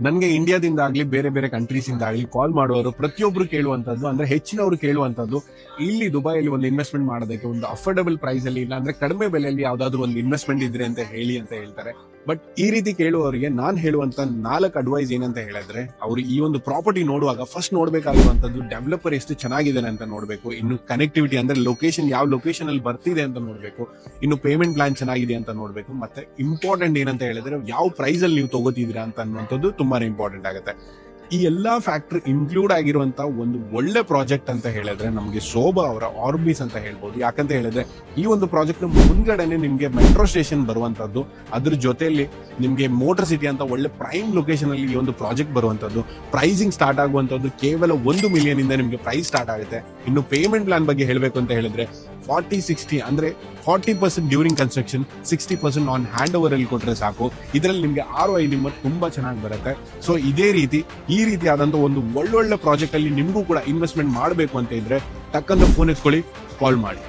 ನನಗೆ ಇಂಡಿಯಾದಿಂದ ಆಗ್ಲಿ ಬೇರೆ ಬೇರೆ ಕಂಟ್ರೀಸ್ ಇಂದ ಆಗ್ಲಿ ಕಾಲ್ ಮಾಡುವವರು ಪ್ರತಿಯೊಬ್ರು ಕೇಳುವಂತದ್ದು ಅಂದ್ರೆ ಹೆಚ್ಚಿನವರು ಕೇಳುವಂತದ್ದು ಇಲ್ಲಿ ದುಬೈಯಲ್ಲಿ ಒಂದು ಇನ್ವೆಸ್ಟ್ಮೆಂಟ್ ಮಾಡೋದಕ್ಕೆ ಒಂದು ಅಫೋರ್ಡಬಲ್ ಪ್ರೈಸ್ ಅಲ್ಲಿ ಇಲ್ಲ ಅಂದ್ರೆ ಕಡಿಮೆ ಬೆಲೆಯಲ್ಲಿ ಯಾವ್ದಾದ್ರು ಒಂದು ಇನ್ವೆಸ್ಟ್ಮೆಂಟ್ ಇದ್ರೆ ಅಂತ ಹೇಳಿ ಅಂತ ಹೇಳ್ತಾರೆ. ಬಟ್ ಈ ರೀತಿ ಕೇಳುವವರಿಗೆ ನಾನು ಹೇಳುವಂತ ನಾಲ್ಕು ಅಡ್ವೈಸ್ ಏನಂತ ಹೇಳಿದ್ರೆ, ಅವರು ಈ ಒಂದು ಪ್ರಾಪರ್ಟಿ ನೋಡುವಾಗ ಫಸ್ಟ್ ನೋಡ್ಬೇಕಾಗಿರುವಂತದ್ದು ಡೆವಲಪರ್ ಎಷ್ಟು ಚೆನ್ನಾಗಿದ್ದಾನೆ ಅಂತ ನೋಡಬೇಕು. ಇನ್ನು ಕನೆಕ್ಟಿವಿಟಿ ಅಂದ್ರೆ ಲೊಕೇಶನ್ ಯಾವ ಲೊಕೇಶನ್ ಅಲ್ಲಿ ಬರ್ತಿದೆ ಅಂತ ನೋಡಬೇಕು. ಇನ್ನು ಪೇಮೆಂಟ್ ಪ್ಲಾನ್ ಚೆನ್ನಾಗಿದೆ ಅಂತ ನೋಡಬೇಕು. ಮತ್ತೆ ಇಂಪಾರ್ಟೆಂಟ್ ಏನಂತ ಹೇಳಿದ್ರೆ, ಯಾವ ಪ್ರೈಸ್ ಅಲ್ಲಿ ನೀವು ತಗೋತಿದ್ದೀರಾ ಅಂತ ಅನ್ನುವಂಥದ್ದು ತುಂಬಾನೇ ಇಂಪಾರ್ಟೆಂಟ್ ಆಗುತ್ತೆ. ಈ ಎಲ್ಲಾ ಫ್ಯಾಕ್ಟರ್ ಇನ್ಕ್ಲೂಡ್ ಆಗಿರುವಂತ ಒಂದು ಒಳ್ಳೆ ಪ್ರಾಜೆಕ್ಟ್ ಅಂತ ಹೇಳಿದ್ರೆ ನಮಗೆ ಶೋಭಾ ಅವರ ಆರ್ಬಿಸ್ ಅಂತ ಹೇಳ್ಬೋದು. ಯಾಕಂತ ಹೇಳಿದ್ರೆ ಈ ಒಂದು ಪ್ರಾಜೆಕ್ಟ್ ಮುಂದ್ಗಡೆನೆ ನಿಮ್ಗೆ ಮೆಟ್ರೋ ಸ್ಟೇಷನ್ ಬರುವಂತದ್ದು, ಅದ್ರ ಜೊತೆಯಲ್ಲಿ ನಿಮ್ಗೆ ಮೋಟರ್ ಸಿಟಿ ಅಂತ ಒಳ್ಳೆ ಪ್ರೈಮ್ ಲೊಕೇಶನ್ ಅಲ್ಲಿ ಈ ಒಂದು ಪ್ರಾಜೆಕ್ಟ್ ಬರುವಂತದ್ದು. ಪ್ರೈಸಿಂಗ್ ಸ್ಟಾರ್ಟ್ ಆಗುವಂತದ್ದು ಕೇವಲ ಒಂದು ಮಿಲಿಯನ್ ಇಂದ ನಿಮ್ಗೆ ಪ್ರೈಸ್ ಸ್ಟಾರ್ಟ್ ಆಗುತ್ತೆ. ಇನ್ನು ಪೇಮೆಂಟ್ ಪ್ಲಾನ್ ಬಗ್ಗೆ ಹೇಳಬೇಕು ಅಂತ ಹೇಳಿದ್ರೆ ಫಾರ್ಟಿ, ಸಿಕ್ಸ್ಟಿ ಅಂದ್ರೆ forty percent during construction, sixty percent on hand over ಅಲ್ಲಿ ಕೊಟ್ಟರೆ ಸಾಕು. ಇದರಲ್ಲಿ ನಿಮಗೆ ಆರು ಐ ನಿಮ್ಮ ತುಂಬಾ ಚೆನ್ನಾಗಿ ಬರುತ್ತೆ. ಸೊ ಇದೇ ರೀತಿ, ಈ ರೀತಿಯಾದಂತ ಒಂದು ಒಳ್ಳೊಳ್ಳೆ ಪ್ರಾಜೆಕ್ಟ್ ಅಲ್ಲಿ ನಿಮಗೂ ಕೂಡ ಇನ್ವೆಸ್ಟ್ಮೆಂಟ್ ಮಾಡಬೇಕು ಅಂತ ಇದ್ರೆ ತಕ್ಕಂತ ಫೋನ್ ಎತ್ಕೊಳ್ಳಿ ಕಾಲ್ ಮಾಡಿ.